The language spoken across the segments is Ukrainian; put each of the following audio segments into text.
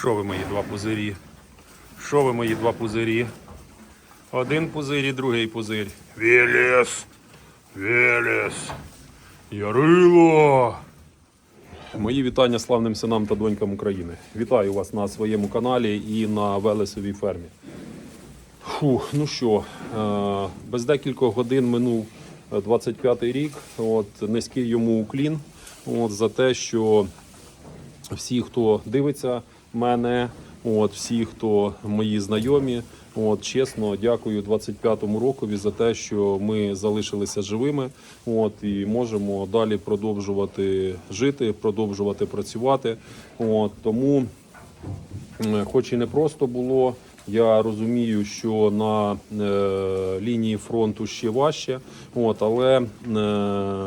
Що ви мої два пузирі? Що ви мої два пузирі? Один пузир і другий пузир. Велес! Велес! Ярило! Мої вітання славним синам та донькам України. Вітаю вас на своєму каналі і на Велесовій фермі. Фу, ну що, е, без декількох годин минув 25-й рік. От, низький йому уклін от, за те, що всі, хто дивиться мене, от, всі, хто мої знайомі, от, чесно, дякую 25-му рокові за те, що ми залишилися живими. От, і можемо далі продовжувати жити, продовжувати працювати. От, тому Хоч і не просто було, я розумію, що на е, лінії фронту ще важче, от, але е,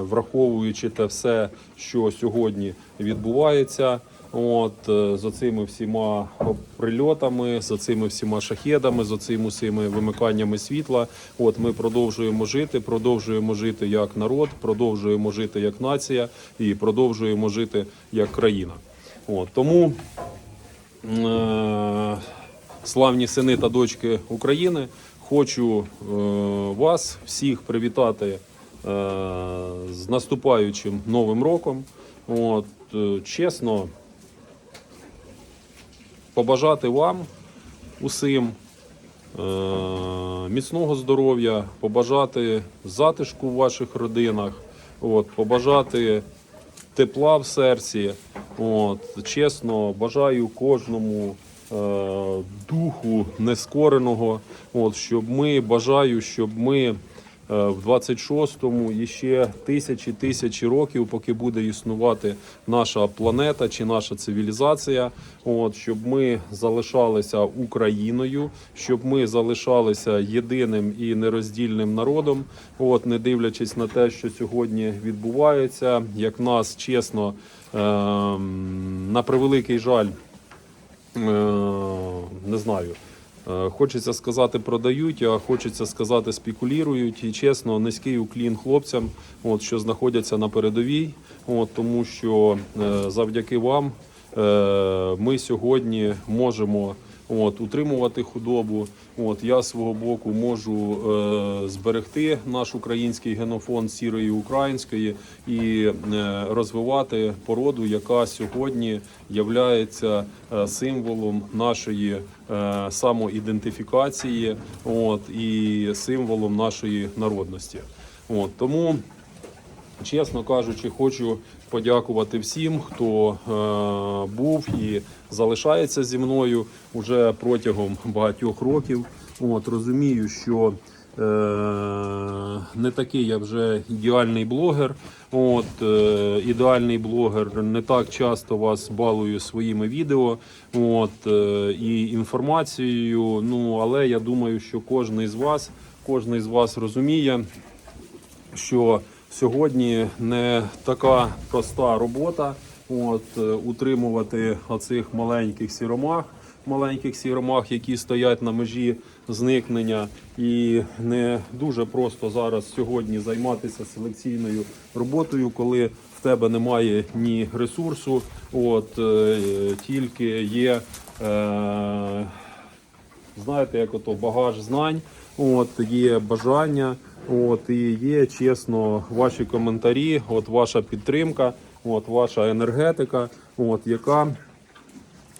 враховуючи те все, що сьогодні відбувається, от, е, з оцими всіма прильотами, з оцими всіма шахедами, з оцими всіми вимиканнями світла, от, ми продовжуємо жити, продовжуємо жити як народ, продовжуємо жити як нація і продовжуємо жити як країна. От, тому Е, славні сини та дочки України. Хочу е, вас всіх привітати е, з наступаючим новим роком. От, е, чесно, побажати вам усім е, міцного здоров'я, побажати затишку в ваших родинах, от, побажати тепла в серці. От, чесно, бажаю кожному е, духу нескореного, от, щоб ми бажаю, щоб ми в 26-му і ще тисячі тисячі років, поки буде існувати наша планета чи наша цивілізація, от, щоб ми залишалися Україною, щоб ми залишалися єдиним і нероздільним народом, от, не дивлячись на те, що сьогодні відбувається, як нас чесно, е, на превеликий жаль, е, не знаю. Е, Хочеться сказати, продають, а хочеться сказати, спекулюють. І чесно, низький уклін хлопцям, от, що знаходяться на передовій, от, тому що е, завдяки вам е, ми сьогодні можемо от, утримувати худобу. От, я свого боку можу е, зберегти наш український генофонд сірої української і е, розвивати породу, яка сьогодні є символом нашої е, самоідентифікації, от, і символом нашої народності. От, тому Чесно кажучи, хочу подякувати всім, хто е, був і залишається зі мною уже протягом багатьох років. От розумію, що е, не такий я вже ідеальний блогер. От е, ідеальний блогер не так часто вас балую своїми відео, от е, і інформацією. Ну але я думаю, що кожен із вас, кожен із вас розуміє що сьогодні не така проста робота. От е, утримувати оцих маленьких сіромах, маленьких сіромах, які стоять на межі зникнення, і не дуже просто зараз сьогодні займатися селекційною роботою, коли в тебе немає ні ресурсу, от е, тільки є. Е, знаєте, як ото багаж знань, от є бажання, от і є чесно ваші коментарі, от ваша підтримка, от ваша енергетика, от яка.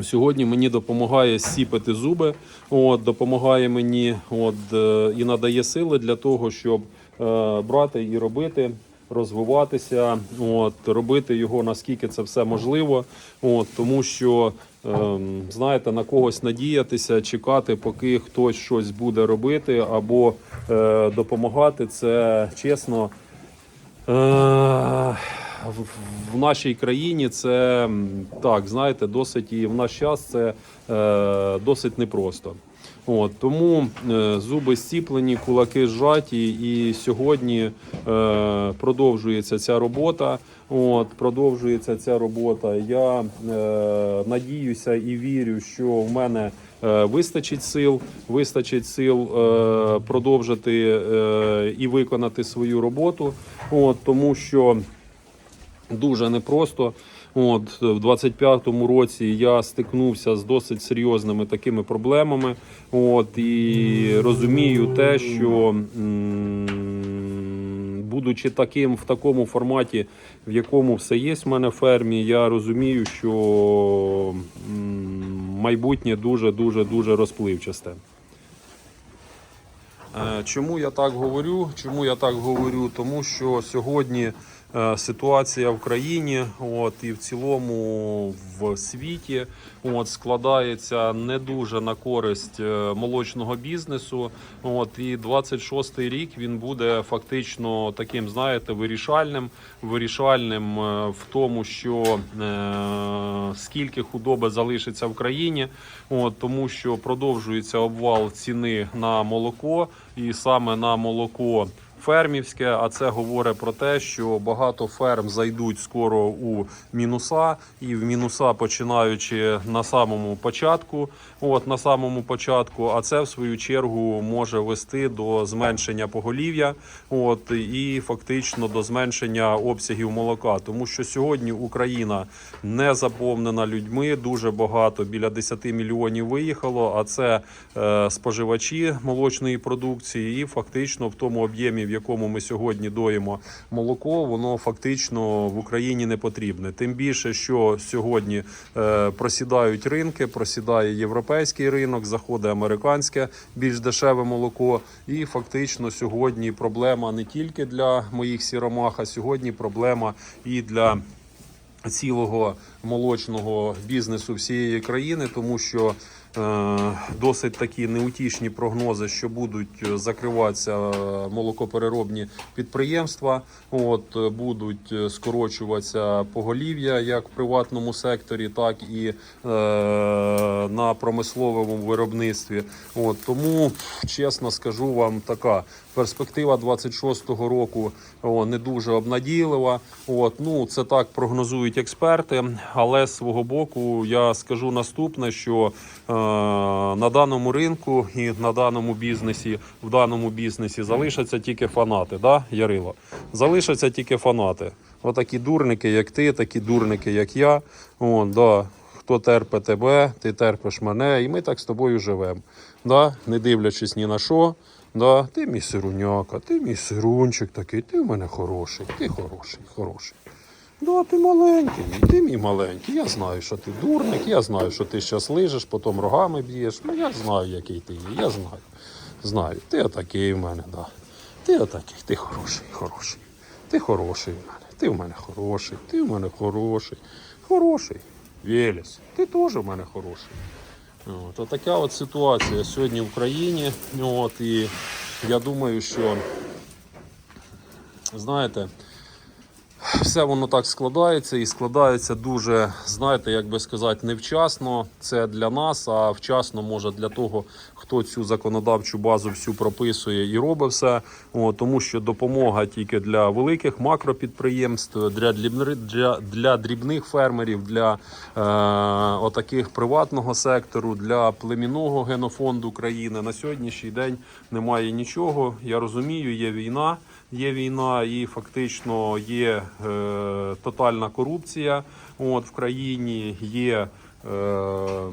Сьогодні мені допомагає сіпати зуби, от, допомагає мені от, е, і надає сили для того, щоб е, брати і робити, розвиватися, от, робити його наскільки це все можливо. От, тому що, знаєте, на когось надіятися, чекати, поки хтось щось буде робити або е, допомагати, це чесно. Е, в- нашій країні це так, знаєте, досить і в наш час це е, досить непросто. От, тому е, зуби стіплені, кулаки зжаті, і сьогодні е, продовжується ця робота. От, продовжується ця робота. Я е, надіюся і вірю, що в мене е, вистачить сил, вистачить сил е, продовжити е, і виконати свою роботу. От, тому що дуже непросто. От в 25-му році я стикнувся з досить серйозними такими проблемами. От і розумію те, що м, будучи таким в такому форматі, в якому все є в мене в фермі, я розумію, що майбутнє дуже дуже розпливчасте. Е, Чому я так говорю? Чому я так говорю? Тому що сьогодні ситуація в країні, от і в цілому в світі, от складається не дуже на користь е, молочного бізнесу. От і 26-й рік він буде фактично таким, знаєте, вирішальним, вирішальним е, в тому, що е, скільки худоби залишиться в країні, от тому що продовжується обвал ціни на молоко, і саме на молоко. Фермівське, а це говорить про те, що багато ферм зайдуть скоро у мінуса, і в мінуса починаючи на самому початку. От на самому початку, а це в свою чергу може вести до зменшення поголів'я, от і фактично до зменшення обсягів молока, тому що сьогодні Україна не заповнена людьми. Дуже багато біля 10 мільйонів виїхало. А це е, споживачі молочної продукції, і фактично в тому об'ємі, в якому ми сьогодні доїмо молоко, воно фактично в Україні не потрібне. Тим більше, що сьогодні е, просідають ринки, просідає європейський ринок, заходить американське більш дешеве молоко. І фактично сьогодні проблема не тільки для моїх сіромах, а сьогодні проблема і для цілого молочного бізнесу всієї країни, тому що досить такі неутішні прогнози, що будуть е, закриватися е, молокопереробні підприємства, от е, будуть е, скорочуватися поголів'я як в приватному секторі, так і е, на промисловому виробництві. От тому чесно скажу вам, така перспектива 26-го року о, не дуже обнадійлива. От ну це так прогнозують експерти. Але з свого боку я скажу наступне: що е, на даному ринку і на даному бізнесі, в даному бізнесі залишаться тільки фанати. Да, Ярило? Залишаться тільки фанати. Отакі дурники, як ти, такі дурники, як я. О, да. Хто терпить тебе, ти терпиш мене, і ми так з тобою живемо. Да? Не дивлячись ні на що. Да? Ти мій сируняка, ти мій сирунчик такий, ти в мене хороший, ти хороший, хороший. Да, ти маленький, мій, ти мій маленький. Я знаю, що ти дурник, я знаю, що ти щас лижеш, потім рогами б'єш. Ну, я знаю, який ти є, я знаю. Знаю. Ти отакий в мене, да. Ти отакий, ти хороший, хороший. Ти хороший в мене. Ти в мене хороший, ти в мене хороший. Хороший. Велес, ти теж в мене хороший. От, отака от ситуація сьогодні в країні. От, і я думаю, що, знаєте, все воно так складається і складається дуже, знаєте, як би сказати, невчасно. Це для нас, а вчасно може для того, хто цю законодавчу базу всю прописує і робить все. О, тому що допомога тільки для великих макропідприємств, для дрібни- для, для дрібних фермерів, для е, отаких приватного сектору, для племінного генофонду країни на сьогоднішній день немає нічого. Я розумію, є війна. Є війна і фактично є е, тотальна корупція. От в країні є. Е,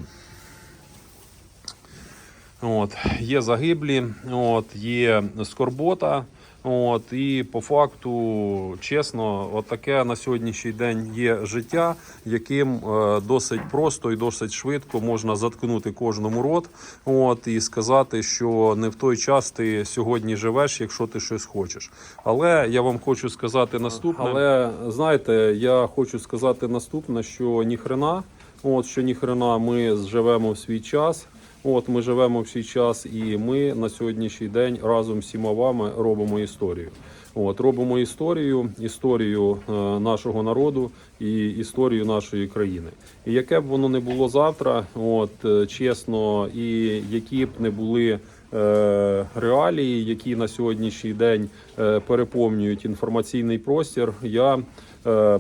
От, є загиблі, от, є скорбота. От, і по факту, чесно, от на сьогоднішній день є життя, яким е, досить просто і досить швидко можна заткнути кожному рот. От, і сказати, що не в той час ти сьогодні живеш, якщо ти щось хочеш. Але я вам хочу сказати наступне. Але знаєте, я хочу сказати наступне, що ніхрена, от що ніхрена ми живемо в свій час. От ми живемо в свій час, і ми на сьогоднішній день разом з всіма вами робимо історію. От робимо історію, історію е, нашого народу і історію нашої країни. І яке б воно не було завтра, от е, чесно, і які б не були. е, Реалії, які на сьогоднішній день переповнюють інформаційний простір. Я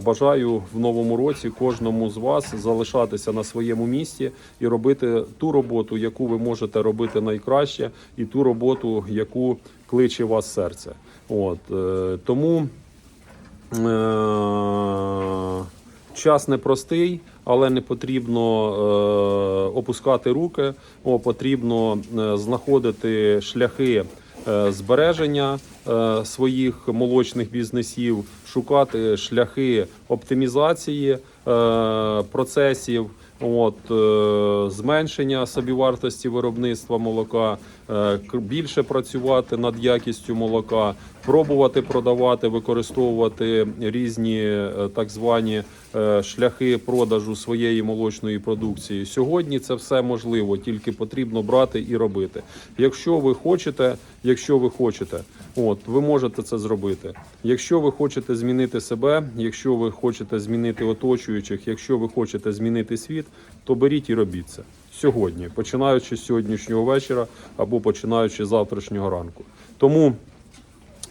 бажаю в новому році кожному з вас залишатися на своєму місці і робити ту роботу, яку ви можете робити найкраще, і ту роботу, яку кличе вас серце. От е, тому. Е, час непростий, але не потрібно е, опускати руки. О, потрібно е, знаходити шляхи е, збереження е, своїх молочних бізнесів, шукати шляхи оптимізації е, процесів. От е, зменшення собівартості виробництва молока, е, більше працювати над якістю молока, пробувати продавати, використовувати різні е, так звані е, шляхи продажу своєї молочної продукції. Сьогодні це все можливо, тільки потрібно брати і робити. Якщо ви хочете, якщо ви хочете, от ви можете це зробити. Якщо ви хочете змінити себе, якщо ви хочете змінити оточуючих, якщо ви хочете змінити світ, то беріть і робіть це сьогодні, починаючи з сьогоднішнього вечора або починаючи з завтрашнього ранку. Тому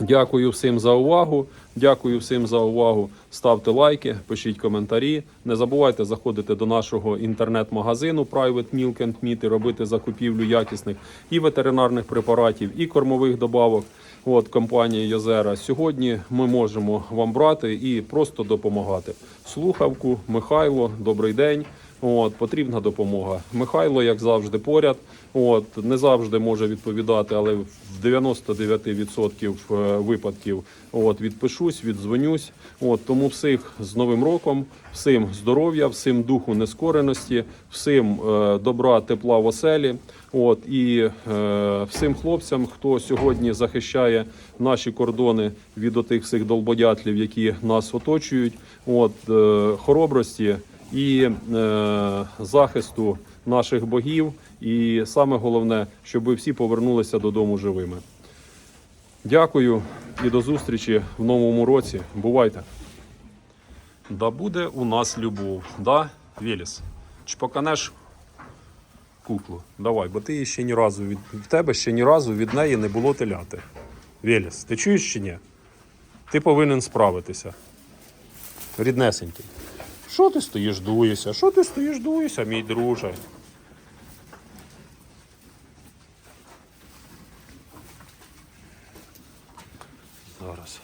Дякую всім за увагу. Дякую всім за увагу. Ставте лайки, пишіть коментарі. Не забувайте заходити до нашого інтернет-магазину Private Milk and Meat і робити закупівлю якісних і ветеринарних препаратів, і кормових добавок. От компанії Йозера. Сьогодні ми можемо вам брати і просто допомагати. Слухавку, Михайло, добрий день. От, потрібна допомога. Михайло, як завжди, поряд. От, не завжди може відповідати, але в 99% е, випадків от, відпишусь, віддзвонюсь. От, тому всіх з Новим роком, всім здоров'я, всім духу нескореності, всім е, добра, тепла в оселі. От, і е, всім хлопцям, хто сьогодні захищає наші кордони від отих всіх долбодятлів, які нас оточують. От, е, хоробрості і е, захисту наших богів. І саме головне, щоб ви всі повернулися додому живими. Дякую і до зустрічі в новому році. Бувайте! Да буде у нас любов, да, Веліс? Чпоканеш куклу. Давай, бо ти ще ні разу від в тебе ще ні разу від неї не було теляти. Веліс, ти чуєш чи ні? Ти повинен справитися. Ріднесенький. Що ти стоїш, дуєшся? Що ти стоїш, дуєшся, мій друже? Зараз.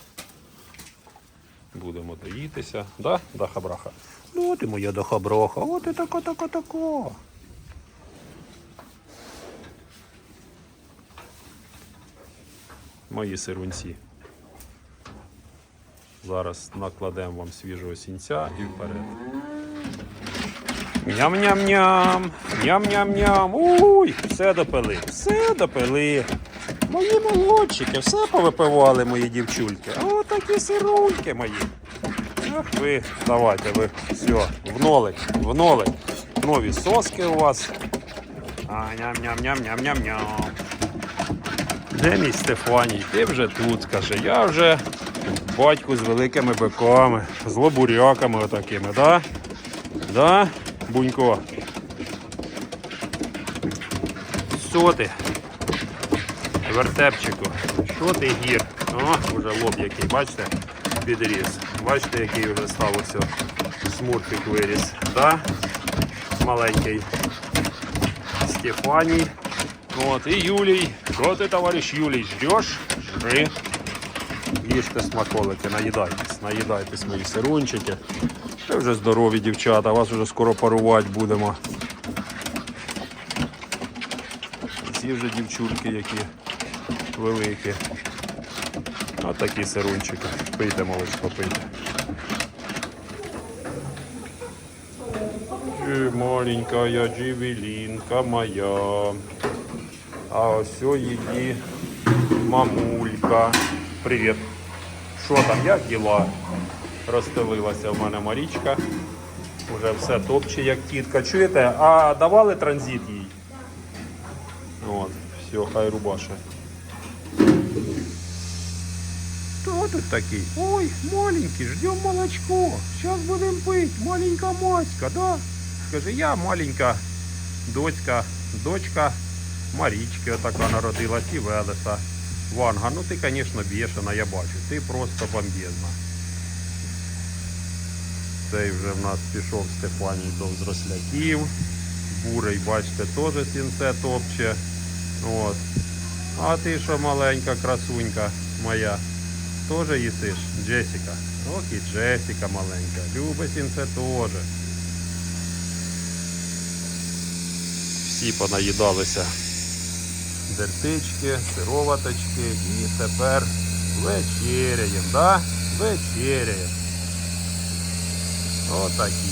Будемо доїтися. Да, даха-браха? Ну, ти моя даха-браха. От і тако, тако, тако. Мої сирунці. Зараз накладемо вам свіжого сінця і вперед. Ням-ням-ням, ням-ням-ням. Уй, все допили, все допили. Мої молодчики, все повипивали мої дівчульки. О, такі сирульки мої. Ах ви, давайте ви, все, в нолик, в нолик. Нові соски у вас. А, ням-ням-ням-ням-ням-ням. Де мій Стефаній? Ти вже тут, каже. Я вже батьку з великими биками, з лобуряками отакими, да? Да, Бунько? Що ти? Вертепчику. Що ти гір? О, вже лоб який, бачите? Підріс. Бачите, який вже став ось смурфик виріс. Да? Маленький. Стефаній. От, і Юлій. Що ти, товариш Юлій, ждеш? Жри. Їжте смаколики, наїдайтесь, наїдайтесь мої сирунчики. Ви вже здорові дівчата, вас вже скоро парувати будемо. Ці вже дівчульки, які великі. Ось такі сирунчики. Пийте, молочко, пийте. Маленькая джевелинка моя. А ось її мамулька. Привіт. Що там, як діла? Розстелилася в мене Марічка. Уже все топче, як тітка. Чуєте? А давали транзит їй? От, все, хай рубаше. Хто тут такий? Ой, маленький, ждем молочко. Сейчас будем пить. Маленька Маська, да? Скажи, я маленька дочка, дочка Марічки отака народилась і Велеса. Ванга, ну ти, звісно, бешена, я бачу. Ти просто бомбезна. Цей вже в нас пішов Стефаній до взросляків. Бурий, бачите, теж сінце топче. От. А ти що маленька красунька моя. теж їсиш, Джесіка. Ох і Джесіка маленька. Любить він це теж. Всі понаїдалися дертички, сироваточки і тепер вечеряємо, да? Вечеряємо. Отакі.